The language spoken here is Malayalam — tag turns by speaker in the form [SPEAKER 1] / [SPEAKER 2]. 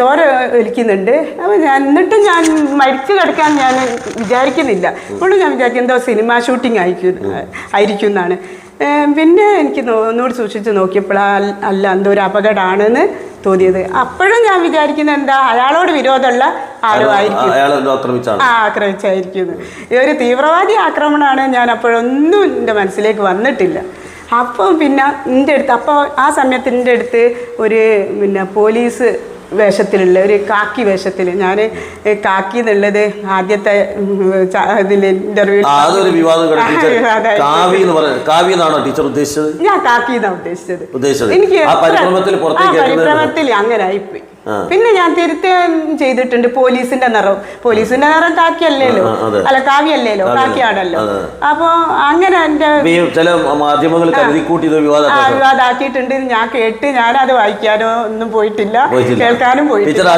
[SPEAKER 1] ചോര ഒലിക്കുന്നുണ്ട്. അപ്പോൾ ഞാൻ എന്നിട്ടും ഞാൻ മരിച്ചു കിടക്കാൻ ഞാൻ വിചാരിക്കുന്നില്ല. ഇപ്പോഴും ഞാൻ വിചാരിക്കും എന്തോ സിനിമ ഷൂട്ടിംഗ് ആയിരിക്കും ആയിരിക്കും എന്നാണ് പിന്നെ എനിക്ക് ഒന്നുകൂടി സൂക്ഷിച്ച് നോക്കിയപ്പോൾ അല്ല എന്തോ ഒരു അപകടമാണെന്ന് തോന്നിയത്. അപ്പോഴും ഞാൻ വിചാരിക്കുന്നത് എന്താ അയാളോട് വിരോധമുള്ള ആരോ ആയിരിക്കും. ആ ആക്രമിച്ചായിരിക്കും ഒരു തീവ്രവാദി ആക്രമണമാണ് ഞാൻ അപ്പോഴൊന്നും എന്റെ മനസ്സിലേക്ക് വന്നിട്ടില്ല. അപ്പോൾ പിന്നെ എന്റെ അടുത്ത് അപ്പോൾ ആ സമയത്ത് എന്റെ അടുത്ത് ഒരു പിന്നെ പോലീസ് വേഷത്തിലുള്ള ഒരു കാക്കി വേഷത്തിൽ ഞാൻ കാക്കി എന്നുള്ളത് ആദ്യത്തെ ഇതിൽ
[SPEAKER 2] ഇന്റർവ്യൂ അതൊരു വിവാദം കാവി എന്ന് പറയുന്നത് കാവി എന്നാണോ ടീച്ചർ ഉദ്ദേശിച്ചത്?
[SPEAKER 1] ഞാൻ കാക്കി എന്നാണ് ഉദ്ദേശിച്ചത്.
[SPEAKER 2] ഉദ്ദേശിച്ചത്.
[SPEAKER 1] എനിക്ക്
[SPEAKER 2] പരിഭ്രമത്തിൽ
[SPEAKER 1] അങ്ങനെ ആയിപ്പോയി. പിന്നെ ഞാൻ തിരുത്തുകയും ചെയ്തിട്ടുണ്ട് പോലീസിന്റെ നിറം. പോലീസിന്റെ നിറം കാക്കിയല്ലേലോ? അല്ല കാവ്യല്ലേലോ?
[SPEAKER 2] അതെ.
[SPEAKER 1] കാക്കിയാണല്ലോ.
[SPEAKER 2] അതെ.
[SPEAKER 1] അപ്പൊ അങ്ങനെ എന്റെ
[SPEAKER 2] ചില മാധ്യമങ്ങൾ കരുതി കൂട്ടി ഇത്
[SPEAKER 1] ആ,
[SPEAKER 2] വിവാദം
[SPEAKER 1] വിവാദാക്കിയിട്ടുണ്ട്. ഞാൻ കേട്ട് ഞാനത് വായിക്കാനോ ഒന്നും പോയിട്ടില്ല.
[SPEAKER 2] പോയിട്ടില്ല. പോയി